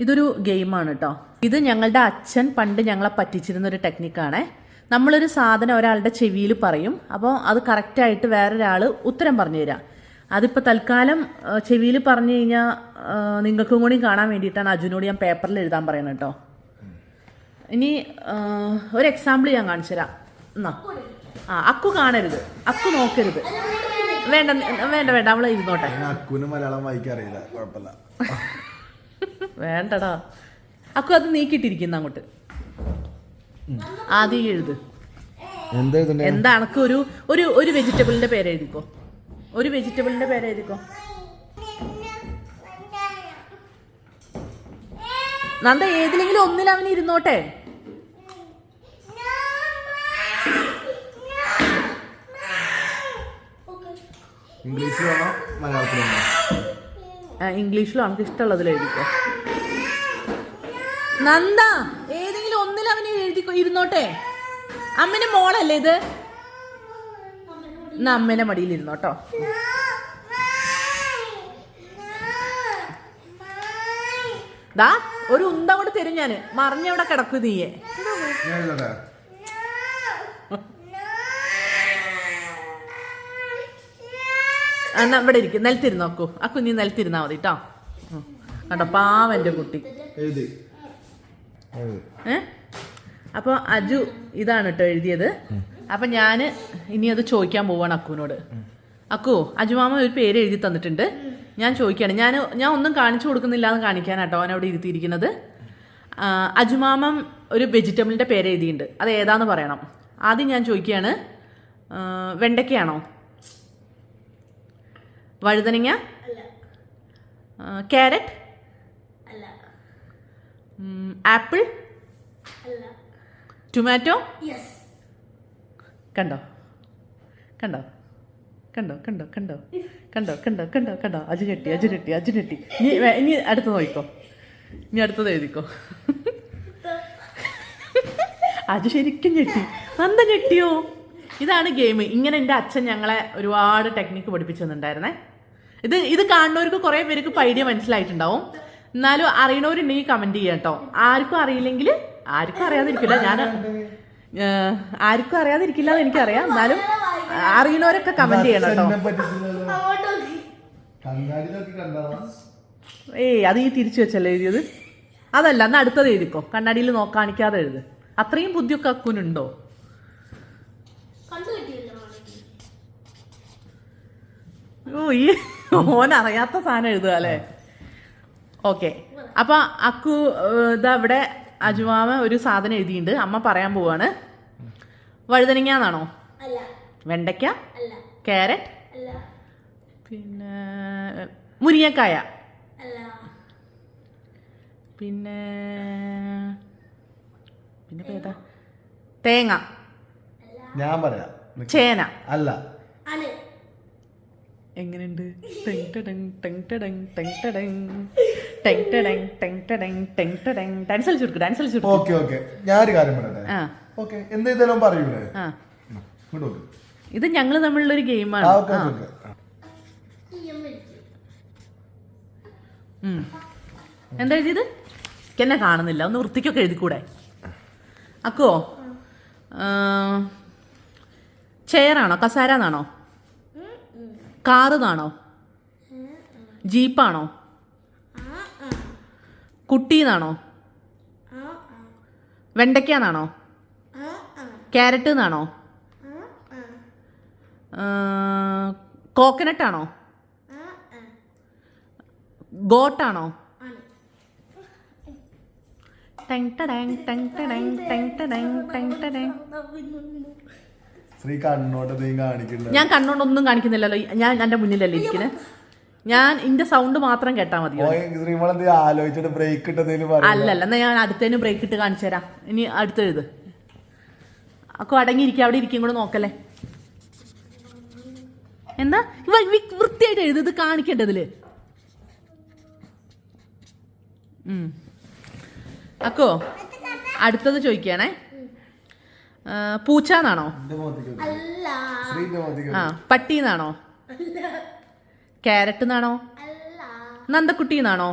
ഇതൊരു ഗെയിമാണ് കേട്ടോ ഇത് ഞങ്ങളുടെ അച്ഛൻ പണ്ട് ഞങ്ങളെ പറ്റിച്ചിരുന്ന ഒരു ടെക്നിക്കാണ്. നമ്മളൊരു സാധനം ഒരാളുടെ ചെവിയിൽ പറയും. അപ്പോൾ അത് കറക്റ്റായിട്ട് വേറൊരാൾ ഉത്തരം പറഞ്ഞു തരാം. അതിപ്പോൾ തൽക്കാലം ചെവിയിൽ പറഞ്ഞു കഴിഞ്ഞാൽ നിങ്ങൾക്കും കൂടി കാണാൻ വേണ്ടിയിട്ടാണ് അജുനോട് ഞാൻ പേപ്പറിൽ എഴുതാൻ പറയുന്നത് കേട്ടോ ഇനി ഒരു എക്സാമ്പിൾ ഞാൻ കാണിച്ചു തരാം. എന്നാ? ആ അക്കു കാണരുത്. അക്കു നോക്കരുത്. വേണ്ട വേണ്ട വേണ്ട അവളെ ഇരുന്നോട്ടെ. അക്കുവിന് മലയാളം വായിക്കാൻ കുഴപ്പമില്ല. വേണ്ടടാ. അക്കു അത് നീക്കിയിട്ടിരിക്കുന്ന അങ്ങോട്ട്. ആദ്യം എഴുത്. എന്താ ഒരു ഒരു ഒരു വെജിറ്റബിളിന്റെ പേര് എഴുതിക്കോ. ഒരു വെജിറ്റബിളിന്റെ പേര് എഴുതിക്കോ. നന്ദ ഏതിലെങ്കിലും ഒന്നിൽ അവൻ ഇരുന്നോട്ടെ. ഇംഗ്ലീഷിലാണോ മലയാളത്തിലാണോ ഇംഗ്ലീഷിലോ അവനക്ക് ഇഷ്ടമുള്ളതിൽ എഴുതിക്കോ നന്ദ ഏതെങ്കിലും ഒന്നിൽ അവൻ എഴുതിക്കോ ഇരുന്നോട്ടെ. അമ്മന്റെ മോളല്ലേ ഇത്? അമ്മേനെ അമ്മേന്റെ മടിയിൽ ഇരുന്നോട്ടോ. ദാ ഒരു ഉന്ത കൊണ്ട് തരും ഞാൻ. മറിഞ്ഞവിടെ കിടക്കും നീയെ ഞാൻ എഴുതട്ടെ എന്നാ ഇവിടെ ഇരിക്കും. നിലത്തിരുന്ന് നോക്കൂ. ആ കുഞ്ഞി നിലത്തിരുന്നാ മതി കേട്ടോ കണ്ടോ പാവന്റെ കുട്ടി. ഏ? അപ്പോൾ അജു ഇതാണ് കേട്ടോ എഴുതിയത്. അപ്പം ഞാൻ ഇനി അത് ചോദിക്കാൻ പോവാണ് അക്കുവിനോട്. അക്കു അജുമാമ ഒരു പേര് എഴുതി തന്നിട്ടുണ്ട്. ഞാൻ ചോദിക്കുകയാണ് ഞാൻ ഞാൻ ഒന്നും കാണിച്ചു കൊടുക്കുന്നില്ല എന്ന് കാണിക്കാനാട്ടോ അവൻ അവിടെ ഇരുത്തിയിരിക്കുന്നത് അജുമാമം ഒരു വെജിറ്റബിളിന്റെ പേര് എഴുതിയിട്ടുണ്ട്. അത് ഏതാന്ന് പറയണം. ആദ്യം ഞാൻ ചോദിക്കുകയാണ് വെണ്ടയ്ക്കയാണോ? വഴുതനങ്ങ? ക്യാരറ്റ്? ആപ്പിൾ? ടൊമാറ്റോ? കണ്ടോ? കണ്ടോ? കണ്ടോ? കണ്ടോ? കണ്ടോ? കണ്ടോ? കണ്ടോ? കണ്ടോ? കണ്ടോ? അജു ഞെട്ടി അജു ഞെട്ടി അജു ഞെട്ടി. നീ ഇനി അടുത്ത് നോക്കിക്കോ ഇനി അടുത്തത് എഴുതിക്കോ. അജു ശരിക്കും ഞെട്ടി. അന്ത ഞെട്ടിയോ? ഇതാണ് ഗെയിം. ഇങ്ങനെ എന്റെ അച്ഛൻ ഞങ്ങളെ ഒരുപാട് ടെക്നിക്ക് പഠിപ്പിച്ചു തന്നിട്ടുണ്ടായിരുന്നേ. ഇത് ഇത് കാണുന്നവർക്ക് കുറേ പേർക്ക് പൈഡിയ മനസ്സിലായിട്ടുണ്ടാവും. എന്നാലും അറിയണവരുണ്ടെങ്കിൽ കമന്റ് ചെയ്യാം കേട്ടോ ആർക്കും അറിയില്ലെങ്കിൽ ആർക്കും അറിയാതിരിക്കില്ല. ഞാൻ ആർക്കും അറിയാതിരിക്കില്ല എന്ന് എനിക്കറിയാം. എന്നാലും അറിയണവരൊക്കെ കമന്റ് ചെയ്യണം കേട്ടോ ഏയ് അത് ഈ തിരിച്ചു വെച്ചല്ലേ എഴുതിയത്? അതല്ല എന്നാ അടുത്തത് എഴുതിക്കോ. കണ്ണാടിയിൽ നോക്കാണിക്കാതെ എഴുത്. അത്രയും ബുദ്ധിയൊക്കെ അക്കുനുണ്ടോ? ഓ ഈ ഓൻ അറിയാത്ത സാധനം എഴുതുക അല്ലേ? ഓക്കെ. അപ്പൊ അക്കു ഇതാ ഇവിടെ അജുമാമ ഒരു സാധനം എഴുതിയിട്ടുണ്ട് അമ്മ പറയാൻ പോവാണ്. വഴുതനങ്ങാന്നാണോ? അല്ല. വെണ്ടയ്ക്ക? കാരറ്റ് പിന്നെ മുരിങ്ങക്കായ? അല്ല. പിന്നെ പിന്നെ തേങ്ങ. ഞാൻ പറയാം. ചേന. അല്ല. എങ്ങനെയുണ്ട് ടെങ് ടെങ് ടെങ് ടെങ് ടെങ് ടെങ് ടെങ് ടെങ് ടെങ് ടെങ് ടെങ് ടെങ് ഡാൻസ് കളിച്ചു കൊടുക്കും ഡാൻസ് കളിച്ചു കൊടുക്കും ഓക്കെ ഓക്കെ ഞാനൊരു കാര്യം പറയട്ടെ ആ ഓക്കെ എന്ത് ചെയ്താലും പറയൂലേ ആ ഇത് ഞങ്ങൾ തമ്മിലുള്ളൊരു ഗെയിമാണ് ആ ഓക്കെ ഓക്കെ എന്താ എഴുതിയത് എന്നെ കാണുന്നില്ല ഒന്ന് വൃത്തിക്കൊക്കെ എഴുതിക്കൂടെ അക്കോ ചെയറാണോ കസാരാന്നാണോ കാറ് നാണോ ജീപ്പാണോ? കുട്ടിന്നാണോ? വെണ്ടയ്ക്കാന്നാണോ? ക്യാരറ്റ് എന്നാണോ കോക്കനട്ട് ആണോ ഗോട്ടാണോ? ടെങ് ടടങ് ടെങ് ടടങ് ടെങ് ടടങ് ടെങ് ശ്രീ കണ്ണോട്ട് നീ കാണിക്കണ്ട. ഞാൻ കണ്ണോണ്ടൊന്നും കാണിക്കുന്നില്ലല്ലോ. ഞാൻ എന്റെ മുന്നിലല്ലേ ഇരിക്കുന്നത് ഞാൻ ഇന്റെ സൗണ്ട് മാത്രം കേട്ടാ മതി. ആലോചിച്ചിട്ട് ബ്രേക്ക് അല്ലല്ല എന്നാ ഞാൻ അടുത്തതിന് ബ്രേക്ക് ഇട്ട് കാണിച്ചു തരാം. ഇനി അടുത്ത് എഴുത് അക്കോ അടങ്ങിയിരിക്കുക അവിടെ ഇരിക്കും കൂടെ നോക്കല്ലേ. എന്താ? വൃത്തിയായിട്ട് എഴുതി ഇത് കാണിക്കേണ്ടതിൽ അക്കോ അടുത്തത് ചോദിക്കുകയാണേ. പൂച്ച എന്നാണോ ആ പട്ടി എന്നാണോ ക്യാരറ്റ് എന്നാണോ നന്ദക്കുട്ടി എന്നാണോ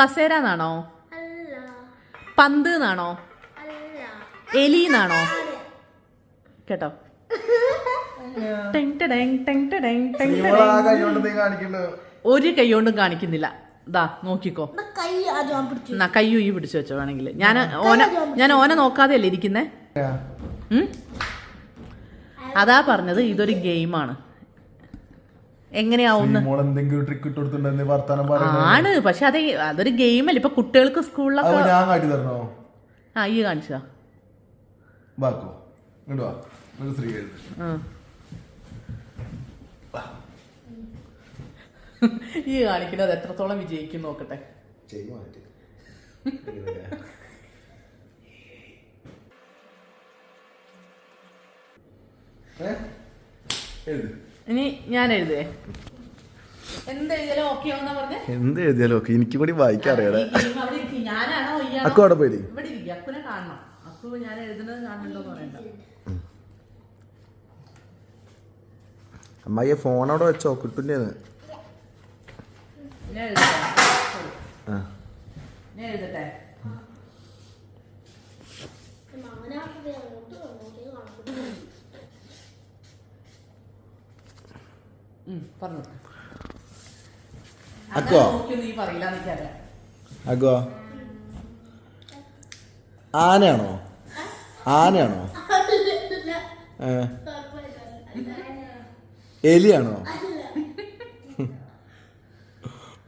കസേര എന്നാണോ പന്ത് എന്നാണോ എലി എന്നാണോ കേട്ടോ. ഒരു കൈ കൊണ്ടും കാണിക്കുന്നില്ല. ദാ നോക്കിക്കോ. കൈ ആദ്യം പിടിച്ചു. എന്നാ കയ്യു ഈ പിടിച്ചു വെച്ചോ വേണമെങ്കിൽ. ഞാൻ ഓന ഞാൻ ഓനെ നോക്കാതെയല്ലേ ഇരിക്കുന്നേ? ഉം? അതാ പറഞ്ഞത് ഇതൊരു ഗെയിമാണ്. എങ്ങനെയാവുന്ന ആണ് പക്ഷെ അത് അതൊരു ഗെയിമല്ലേ. ഇപ്പൊ കുട്ടികൾക്ക് സ്കൂളിലൊക്കെ ആ ഈ കാണിച്ചാ ഇങ്ങോട്ട് വാ ഒരു സ്ത്രീ എഴുത് ഈ കാണിക്കുന്നത് എത്രത്തോളം വിജയിക്കും നോക്കട്ടെ? ഇനി ഞാൻ എഴുതേ എന്ത് എഴുതിയാലും ഓക്കെ എനിക്ക് കൂടി വായിക്കാൻ? അക്കു അവിടെ പോയി ഇവിടെ ഇരിക്കും. അക്കുനെ കാണണം. അക്കു ഞാൻ എഴുതുന്നത് കാണുന്നുണ്ടോ പറയണ്ട. അമ്മായി ഫോൺ അവിടെ വെച്ചോ കിട്ടില്ലേന്ന് ഞാൻ എഴുതട്ടെ ആ ഞാൻ എഴുതട്ടെ ഉം, പറഞ്ഞു അക്കുവോ? അങ്ങനെ നോക്കിയൊന്നും നീ പറയില്ല എനിക്കറിയാം അഗോ. ആനയാണോ? ആനയാണോ? എലിയാണോ?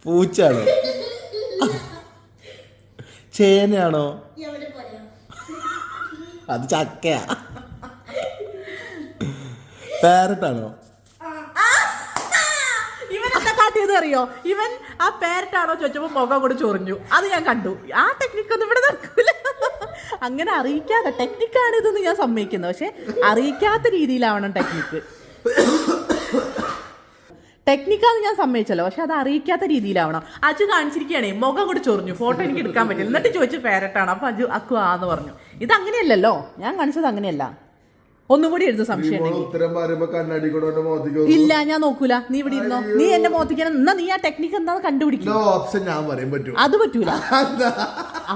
പൂച്ചയാണോ? ചേനയാണോ? അത് ചക്കയാ. പാരറ്റാണോ? ഇവൻ എന്താ കാട്ടിയത് അറിയോ ഇവൻ ആ പേരറ്റാണോ ചോദിച്ചപ്പോൾ മുഖം കൂടെ ചൊറിഞ്ഞു. അത് ഞാൻ കണ്ടു. ആ ടെക്നിക്ക് ഒന്നും ഇവിടെ നടക്കൂല. അങ്ങനെ അറിയിക്കാതെ ടെക്നിക്കാണ് ഇതെന്ന് ഞാൻ സമ്മതിക്കുന്നത് പക്ഷെ അറിയിക്കാത്ത രീതിയിലാവണം ടെക്നിക്ക് ടെക്നിക്കാന്ന് ഞാൻ സമ്മതിച്ചല്ലോ. പക്ഷെ അത് അറിയിക്കാത്ത രീതിയിലാവണം. അജു കാണിച്ചിരിക്കുകയാണേ മുഖം കൂടി ചൊറിഞ്ഞു. ഫോട്ടോ എനിക്ക് എടുക്കാൻ പറ്റില്ല. എന്നിട്ട് ചോദിച്ചു പേരറ്റാണ്? അപ്പൊ അജു അക്കു ആന്ന് പറഞ്ഞു. ഇത് അങ്ങനെയല്ലല്ലോ ഞാൻ കാണിച്ചത് അങ്ങനെയല്ല. ഒന്നും കൂടി എഴുതു സംശയം ഇല്ല ഞാൻ നോക്കൂല. നീ ഇവിടെ ഇരുന്നോ? നീ എന്നെ മോത്തിക്കാൻ എന്നാ നീ ആ ടെക്നിക്ക് എന്താന്ന് കണ്ടുപിടിക്കും. അത് പറ്റൂല.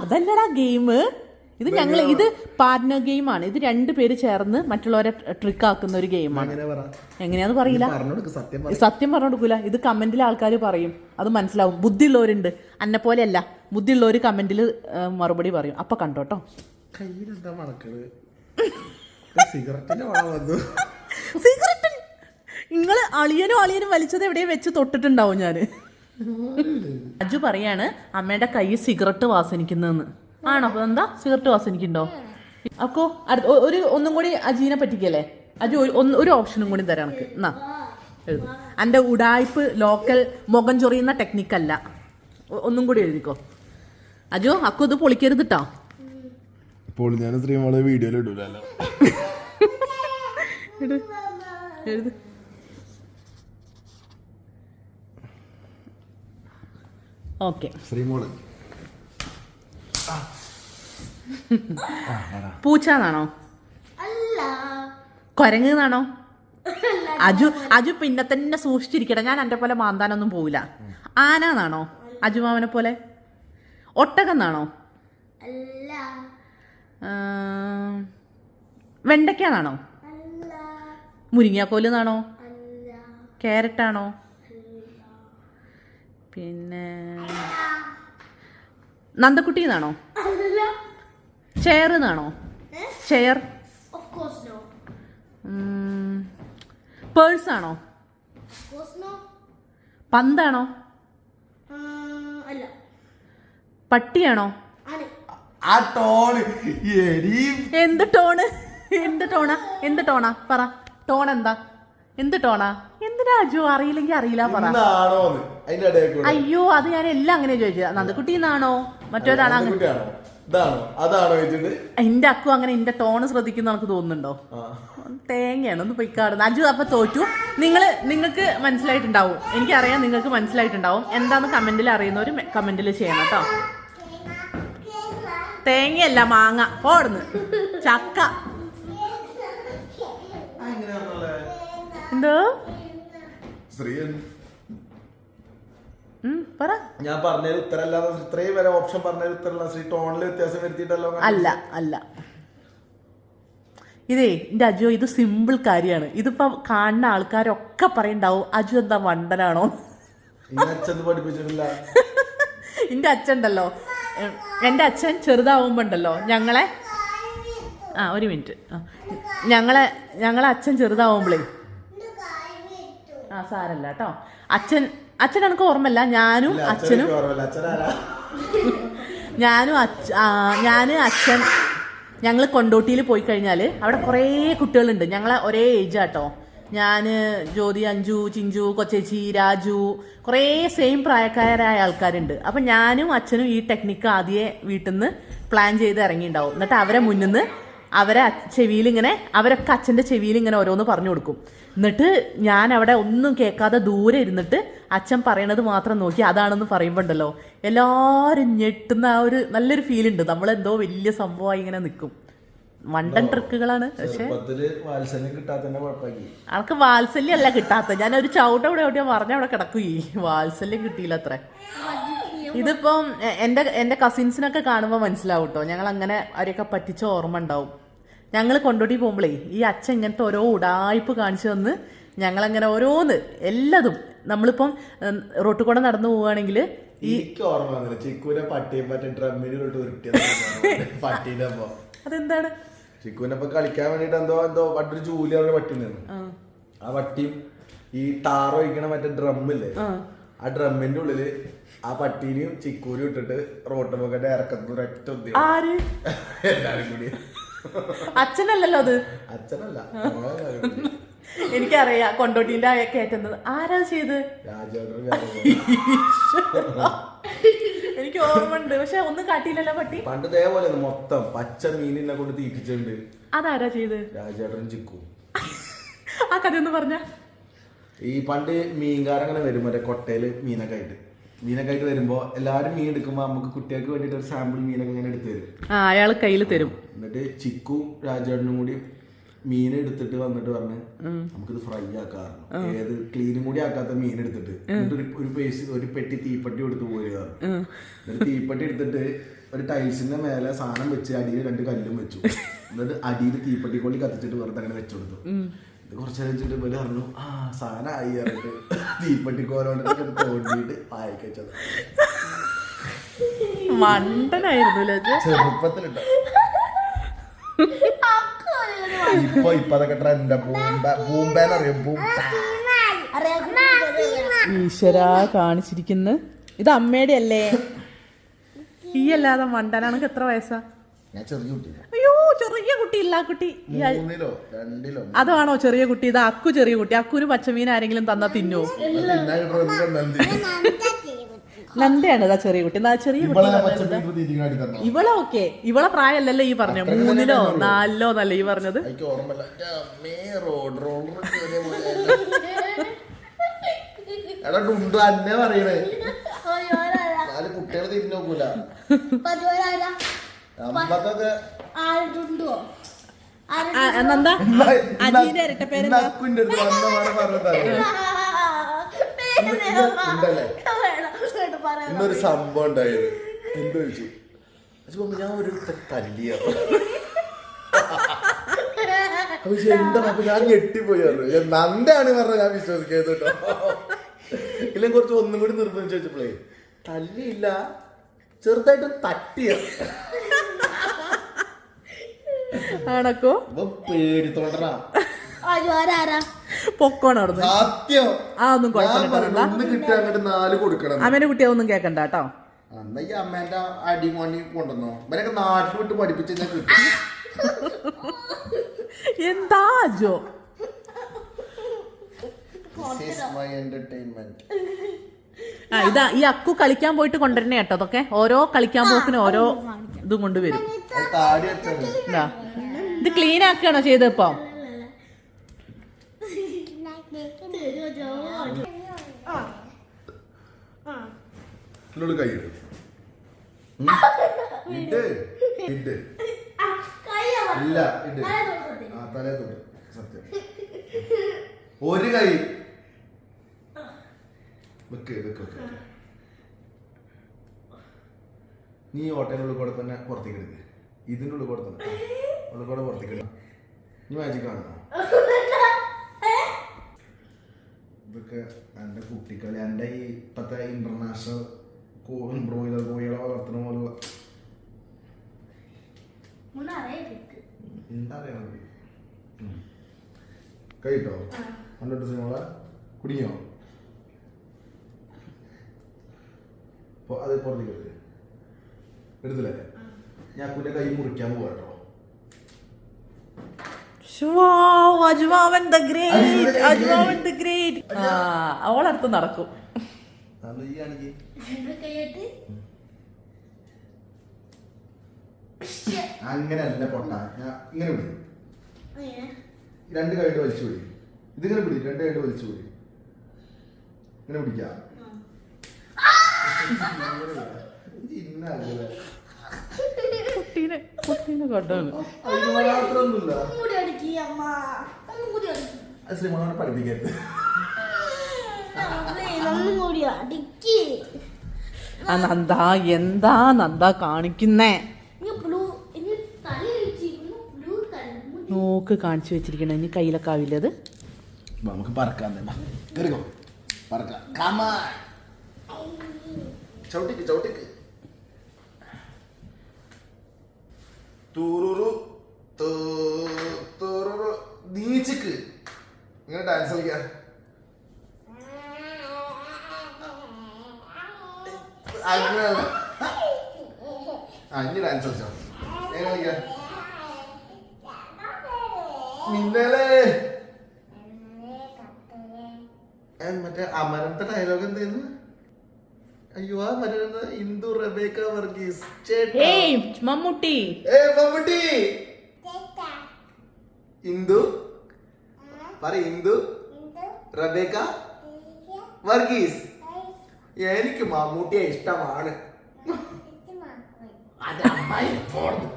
അതല്ലടാ ഗെയിം ഇത് ഞങ്ങൾ ഇത് പാർട്ട്ണർ ഗെയിമാണ് ഇത് രണ്ടു പേര് ചേർന്ന് മറ്റുള്ളവരെ ട്രിക്ക് ആക്കുന്ന ഒരു ഗെയിമാണ് എങ്ങനെയാന്ന് പറയില്ല. സത്യം പറ സത്യം പറഞ്ഞു കൊടുക്കൂല ഇത് കമന്റിൽ ആൾക്കാർ പറയും. അത് മനസ്സിലാവും. ബുദ്ധിയുള്ളവരുണ്ട്. അന്നെ പോലെയല്ല. ബുദ്ധിയുള്ളവർ കമന്റിൽ മറുപടി പറയും. അപ്പൊ കണ്ടോട്ടോ. കയ്യിലെന്താ മണക്കണ് സിഗരറ്റിന്റെ വന്നു. സിഗരറ്റ് നിങ്ങൾ അളിയനും അളിയനും വലിച്ചത് എവിടെ വെച്ച് തൊട്ടിട്ടുണ്ടാവും ഞാൻ. അജു പറയാണ് അമ്മയുടെ കൈ സിഗരറ്റ് വാസനിക്കുന്നതെന്ന് ആണോ? അപ്പൊ എന്താ? സിഗരറ്റ് വാസനിക്കുണ്ടോ അപ്പോ ഒരു ഒന്നും കൂടി അജീനെ പറ്റിക്കല്ലേ? അജു ഒരു- ഓപ്ഷനും കൂടി തരാം നമുക്ക്. എന്നാ എന്റെ ഉടായ്പ് ലോക്കൽ മുഖം ചൊറിയുന്ന ടെക്നിക്കല്ല ഒന്നും കൂടി എഴുതിക്കോ. അജു അക്കു ഇത് പൊളിക്കരുത് കേട്ടോ ഇപ്പോൾ ഞാൻ സ്ത്രീമോളെ വീഡിയോയിൽ ഇടൂലല്ലോ. എഴുത് ഓക്കെ. ശ്രീമോൾ. പൂച്ച എന്നാണോ കൊരങ്ങ് എന്നാണോ അജു അജു പിന്നെ തന്നെ സൂക്ഷിച്ചിരിക്കട്ടെ. ഞാൻ എന്റെ പോലെ മാന്താനൊന്നും പോവില്ല. ആന എന്നാണോ അജുമാവനെ പോലെ? ഒട്ടകം എന്നാണോ അല്ല. വെണ്ടയ്ക്ക എന്നാണോ അല്ല. മുരിങ്ങാക്കോൽ എന്നാണോ അല്ല. ക്യാരറ്റ് ആണോ പിന്നെ നന്ദക്കുട്ടി എന്നാണോ ചെയർ എന്നാണോ ചെയർ പേഴ്സ് ആണോ പന്താണോ? പട്ടിയാണോ? ആ ടോണ് എടി. എന്ത് ടോണ് എന്ത് ടോണാ എന്ത് ടോണാ പറ. ടോൺ എന്താ? എന്ത് ടോണാ എന്തിനാ അജു അറിയില്ലെങ്കിൽ അറിയില്ല പറ. അയ്യോ അത് ഞാൻ എല്ലാം അങ്ങനെ ചോദിച്ചത്. നന്ദക്കുട്ടി എന്നാണോ അങ്ങനെ. വെച്ചിട്ട് എന്റെ അക്കു അങ്ങനെ എന്റെ ടോണ് ശ്രദ്ധിക്കുന്ന എനിക്ക് തോന്നുന്നുണ്ടോ? തേങ്ങയാണ് ഒന്ന് പൊയ്ക്കാടുന്നു അജു അപ്പൊ തോറ്റു. നിങ്ങൾ നിങ്ങൾക്ക് മനസ്സിലായിട്ടുണ്ടാവും. എനിക്കറിയാം നിങ്ങൾക്ക് മനസ്സിലായിട്ടുണ്ടാവും. എന്താന്ന് കമന്റിൽ അറിയുന്നവർ കമന്റിൽ ചെയ്യണം കേട്ടോ. തേങ്ങയല്ല മാങ്ങ. പോടുന്ന് ചക്ക. എന്തോ? ശ്രീ ഉം, പറ. ഞാൻ പറഞ്ഞ ഉത്തരല്ലാതെ ഇത്രയും വരെ ഓപ്ഷൻ പറഞ്ഞ ഉത്തരല്ല. ശ്രീ ടോണിൽ വ്യത്യാസം വരുത്തിയിട്ടല്ലോ അല്ല അല്ല. ഇതേ എന്റെ അജു ഇത് സിമ്പിൾ കാര്യമാണ്. ഇതിപ്പോ കാണുന്ന ആൾക്കാരൊക്കെ പറയണ്ടാവും അജു എന്താ വണ്ടനാണോ? അച്ഛൻ പഠിപ്പിച്ചിട്ടില്ല. എന്റെ അച്ഛൻ ഉണ്ടല്ലോ. എന്റെ അച്ഛൻ ചെറുതാവുമ്പോണ്ടല്ലോ ഞങ്ങളെ? ആ ഒരു മിനിറ്റ്. ആ ഞങ്ങളെ ഞങ്ങളെ അച്ഛൻ ചെറുതാവുമ്പോളേ. ആ സാരല്ല കേട്ടോ അച്ഛൻ അച്ഛൻ എനിക്ക് ഓർമ്മല്ല ഞാനും അച്ഛനും ഞാനും അച്ഛ ഞാൻ അച്ഛൻ. ഞങ്ങൾ കൊണ്ടോട്ടിയിൽ പോയി കഴിഞ്ഞാൽ അവിടെ കുറേ കുട്ടികളുണ്ട്. ഞങ്ങളെ ഒരേ ഏജ് ആട്ടോ ഞാൻ ജ്യോതി അഞ്ജു ചിഞ്ചു കൊച്ചേച്ചി രാജു കുറേ സെയിം പ്രായക്കാരായ ആൾക്കാരുണ്ട്. അപ്പം ഞാനും അച്ഛനും ഈ ടെക്നിക്ക് ആദ്യമേ വീട്ടിൽ നിന്ന് പ്ലാൻ ചെയ്ത് ഇറങ്ങിയിട്ടുണ്ടാവും എന്നിട്ട് അവരെ മുന്നിൽ നിന്ന് അവരെ ചെവിയിൽ ഇങ്ങനെ അവരൊക്കെ അച്ഛന്റെ ചെവിയിൽ ഇങ്ങനെ ഓരോന്ന് പറഞ്ഞു കൊടുക്കും. എന്നിട്ട് ഞാൻ അവിടെ ഒന്നും കേൾക്കാതെ ദൂരെ ഇരുന്നിട്ട് അച്ഛൻ പറയണത് മാത്രം നോക്കി അതാണെന്ന് പറയുമ്പോൾ ഉണ്ടല്ലോ എല്ലാവരും ഞെട്ടുന്ന ആ ഒരു നല്ലൊരു ഫീൽ ഉണ്ട്. നമ്മളെന്തോ വലിയ സംഭവമായി ഇങ്ങനെ നിൽക്കും മണ്ടൻ ട്രിക്കുകളാണ്. പക്ഷെ ആൾക്ക് വാത്സല്യം അല്ല കിട്ടാത്ത ഞാൻ ഒരു ചവിട്ട ഇവിടെ എവിടെയോ പറഞ്ഞ അവിടെ കിടക്കുകയും. വാത്സല്യം കിട്ടിയില്ല അത്ര ഇതിപ്പം എന്റെ എന്റെ എന്റെ കസിൻസിനൊക്കെ കാണുമ്പോൾ മനസ്സിലാവും കേട്ടോ ഞങ്ങൾ അങ്ങനെ അവരെയൊക്കെ പറ്റിച്ച ഓർമ്മ ഉണ്ടാവും. ഞങ്ങൾ കൊണ്ടോട്ടി പോകുമ്പോഴേ ഈ അച്ഛൻ ഇങ്ങനത്തെ ഓരോ ഉടായ്പ് കാണിച്ചു തന്ന് ഞങ്ങളങ്ങനെ ഓരോന്ന് എല്ലതും. നമ്മളിപ്പം റോട്ടിൽ കൂടെ നടന്നു പോവുകയാണെങ്കിൽ എനിക്ക് ഓർമ്മ പട്ടിയും പറ്റി ഉരുട്ടിയത് അതെന്താണ്? ചിക്കുവിനെ ഇപ്പൊ കളിക്കാൻ വേണ്ടിട്ട് എന്തോ എന്തോ പട്ടൊരു ജൂലി പറഞ്ഞ വട്ടി ഉണ്ടായിരുന്നു ആ, പട്ടിയും ഈ ടാർ ഒഴിക്കണ മറ്റേ ഡ്രമ്മില്ലേ? ആ. ഡ്രമ്മിന്റെ ഉള്ളിൽ ആ പട്ടീനെയും ചിക്കൂരും ഇട്ടിട്ട് റോട്ട് പോക്കന്റെ ഇറക്കത്തു ഒറ്റ ഉന്തി. എല്ലാരും കൂടി. അച്ഛനല്ലല്ലോ അത്. അച്ഛനല്ല ഞങ്ങളെല്ലാരും കൊണ്ടോട്ടിന്റെ എനിക്കറിയാം കൊണ്ടോട്ടീന്റെ കയറ്റുന്നത്. ആരാ ചെയ്ത്. എനിക്ക് ഓർമ്മ ഉണ്ട് പക്ഷെ ഒന്നും കാട്ടിയില്ലല്ലോ പട്ടി. പണ്ട് ഇതേപോലെ മൊത്തം. പച്ച മീനിനെ കൊണ്ട് തീറ്റിച്ചിട്ടുണ്ട് അതാരാ ചെയ്ത്? രാജേട്ടൻ ചിക്കു. ആ കഥ ഒന്ന് പറഞ്ഞ. ഈ പണ്ട് മീൻകാരങ്ങനെ വരും. മറ്റേ കൊട്ടയിൽ മീനൊക്കെ ആയിട്ട്. മീനൊക്കെ ആയിട്ട് വരുമ്പോ എല്ലാരും മീൻ എടുക്കുമ്പോ നമുക്ക് കുട്ടികൾക്ക് വേണ്ടിട്ട് ഒരു സാമ്പിൾ മീനൊക്കെ ഇങ്ങനെ എടുത്തു തരും. അയാൾ കയ്യിൽ തരും. എന്നിട്ട് ചിക്കും രാജേട്ടനും കൂടി മീൻ എടുത്തിട്ട് വന്നിട്ട് പറഞ്ഞ് നമുക്കിത് ഫ്രൈ ആക്കാറുണ്ട്. ഏത് ക്ലീനും കൂടി ആക്കാത്ത മീൻ എടുത്തിട്ട്. എന്നിട്ട് ഒരു- ഒരു പേസ് ഒരു പെട്ടി തീപ്പെട്ടി എടുത്ത് പോരുക എന്നിട്ട് തീപ്പെട്ടി എടുത്തിട്ട് ഒരു ടൈൽസിന്റെ മേലെ സാധനം വെച്ച് അടിയിൽ രണ്ട് കല്ലും വെച്ചു. എന്നിട്ട് അടിയിൽ തീപ്പെട്ടി കൊള്ളി കത്തിച്ചിട്ട് വെറുതെ അങ്ങനെ വെച്ചു കൊടുത്തു. ഇത് കുറച്ച് വെച്ചിട്ട് ഇവർ പറഞ്ഞു ആ സാധനം ആയി പറഞ്ഞിട്ട് തീപ്പെട്ടി കോലോണ്ടൊക്കെ തോണ്ടിയിട്ട് വായിക്ക് വെച്ചത്. മണ്ടനായിരുന്നു ചെറുപ്പത്തിലുണ്ട്. ഇപ്പൊ ഇപ്പൊ അതൊക്കെ ട്രെൻഡാ ബൂം ഈശ്വര കാണിച്ചിരിക്കുന്നു. ഇത് അമ്മയുടെ അല്ലേ? ഈ അല്ലാതെ മണ്ടനാണെങ്കിൽ എത്ര വയസ്സാ? ഞാൻ ചെറിയ കുട്ടിയാ അയ്യോ ചെറിയ കുട്ടി ഇല്ല കുട്ടി. മൂന്നിലോ? രണ്ടിലോ? അതാണോ ചെറിയ കുട്ടി? ഇത് അക്കു ചെറിയ കുട്ടി. അക്കുന് പച്ചമീൻ ആരെങ്കിലും തന്നാ തിന്നോ? നന്ദയാണ് ഇതാ ചെറിയ കുട്ടി. ചെറിയ കുട്ടി ഇവളെ ഓക്കെ. ഇവളെ പ്രായമല്ലല്ലോ ഈ പറഞ്ഞ മൂന്നിലോ നാലിലോ എന്നല്ലേ ഈ പറഞ്ഞത്? എനിക്ക് ഓർമ്മയില്ല. അമ്മേ, റോഡ് റോളർ കേറിയ പോലെ. എടാ ഡുണ്ടു അന്നെ പറയണേ. നാല് കുട്ടികൾ തിരിഞ്ഞു നോക്കൂല. അജീന്റെ ഇരട്ടപ്പേരെന്താ നക്കുന്റെ ഇന്നൊരു സംഭവം ഉണ്ടായത്. എന്ത് ചോദിച്ചു. അച്ഛൻ പറഞ്ഞു, ഞാൻ ഒരു തല്ലിയാ. അപ്പൊ ചോദിച്ചു, എന്താ? അപ്പൊ ഞാൻ ഞെട്ടിപ്പോയി പറഞ്ഞു. ഞാൻ നന്ദാണ് പറഞ്ഞ ഞാൻ വിശ്വസിക്കുന്നത് കേട്ടോ. ഇല്ലെങ്കിൽ കുറച്ച് ഒന്നും കൂടി നിർബന്ധിച്ച് വെച്ചപ്പോഴേ തല്ലിയില്ല ചെറുതായിട്ട് തട്ടിയ. ആണക്കോ? പേടി പേടിത്തോണ്ടറാ. ആരാ? പൊക്കോണം അവിടുന്ന് സത്യം ആ ഒന്നും ഞാൻ കുഴപ്പമില്ല പറഞ്ഞു, ഒന്ന് കിട്ടിയ നാല് കൊടുക്കണം അമ്മേനെ കുട്ടിയൊന്നും കേക്കണ്ട കേട്ടോ അന്ന ഈ അമ്മേന്റെ അടിമണി കൊണ്ടുവന്നോ ഇവരൊക്കെ നാട്ടിൽ വിട്ട് പഠിപ്പിച്ച് ഞാൻ കിട്ടും എന്താ അജോ മൈ എന്റർടൈൻമെന്റ് ആ ഇതാ ഈ അക്കു കളിക്കാൻ പോയിട്ട് കൊണ്ടുവരണേ കേട്ടോ അതൊക്കെ ഓരോ കളിക്കാൻ പോക്കിന് ഓരോ ഇതും കൊണ്ടുവരും ഇത് ക്ലീൻ ആക്കുകയാണോ ചെയ്തപ്പോ എന്നോട് കൈയിട് ഇട്. ഇട് ഇല്ല ഇട്. ആ തലേ തൊട്ട്. സത്യം. ഒരു കൈ. വെക്ക് വെക്ക് വെക്ക് നീ ഓട്ടേനുള്ളിൽ കൂടെ തന്നെ പുറത്തേക്ക് എടുക്ക് ഇതിന്റെ ഉള്ളിൽ കൂടെ തന്നെ. ഉള്ളിൽ കൂടെ പുറത്തേക്ക് എടുക്ക നീ മാജിക് കാണുന്നു ഇതൊക്കെ എന്റെ കുട്ടിക്കളി എന്റെ ഈ ഇപ്പോഴത്തെ ഇന്റർനാഷണൽ ബ്രോയിലർ കോഴികളെ വളർത്തുന്ന പോലുള്ള എന്താ അറിയണത് കഴിട്ടോ കണ്ടിട്ട് സിനിമ കുടിക്കോ പൊ- അത് പുറത്തേക്ക് എടുത്ത് എടുത്തില്ലേ? ഞാൻ കുന്റെ കൈ മുറിക്കാൻ പോവാ കേട്ടോ. അജുമാവൻ ദ ഗ്രേറ്റ് അജുമാവൻ ദ ഗ്രേറ്റ്. ആ അവളടുത്ത് നടക്കും. ആണെങ്കിൽ അങ്ങനെയല്ല പൊട്ട. ഞാൻ ഇങ്ങനെ വിടി അങ്ങനെ. രണ്ട് കൈയിട്ട് വലിച്ചു വിടി ഇതിങ്ങനെ പിടി രണ്ട് കൈയിട്ട് വലിച്ചു വിടി ഇങ്ങനെ പിടിക്കാം. കുട്ടീനെ കണ്ടാണ് പഠിപ്പിക്കരുത്. ഒന്നും കൂടി അടിക്കി. ആ നന്ദ എന്താ നന്ദ കാണിക്കുന്നേ? നോക്ക് കാണിച്ചു വെച്ചിരിക്കണം ഇനി കയ്യിലൊക്കെ ആവില്ല അത്? നമുക്ക് പറക്കാൻ ചവിട്ടിക്ക് ചവിട്ടിക്ക്. തൂറുറു തൂറുറു. നീച്ചിക്ക് ഇങ്ങനെ ഡാൻസ് കളിക്കാം. അങ്ങനെ ആ ഇനി ഡാൻസ് കളിച്ചോ. എങ്ങനെ കളിക്കാം? മിന്നലേ. മറ്റേ അമരത്തെ ഡയലോഗ് എന്തായിരുന്നു? അയ്യോ ആ മരുന്ന് ഇന്ദു റബേക്ക വർഗീസ്. ഏയ് മമ്മൂട്ടി. ഏ മമ്മൂട്ടി. ഇന്ദു. പറ ഇന്ദു. റബേക്ക വർഗീസ്. എനിക്ക് മമ്മൂട്ടിയെ ഇഷ്ടമാണ് അത് അമ്മായി പോർന്ന്.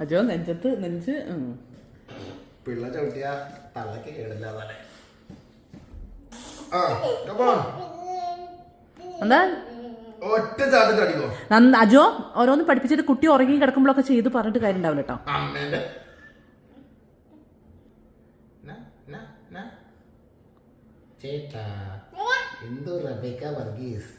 അജോ നെഞ്ചത്ത് നെഞ്ച്. പിള്ള ചവിട്ടിയ തള്ളക്ക് കേടില്ല. എന്താ ഒറ്റ അജോ ഓരോന്ന് പഠിപ്പിച്ചിട്ട് കുട്ടി ഉറങ്ങി കിടക്കുമ്പോഴൊക്കെ ചെയ്ത് പറഞ്ഞിട്ട് കാര്യം ഉണ്ടാവില്ല കേട്ടോ അമ്മേന്റെ ചേട്ടാ എന്തു റബേക്ക വർഗീസ്?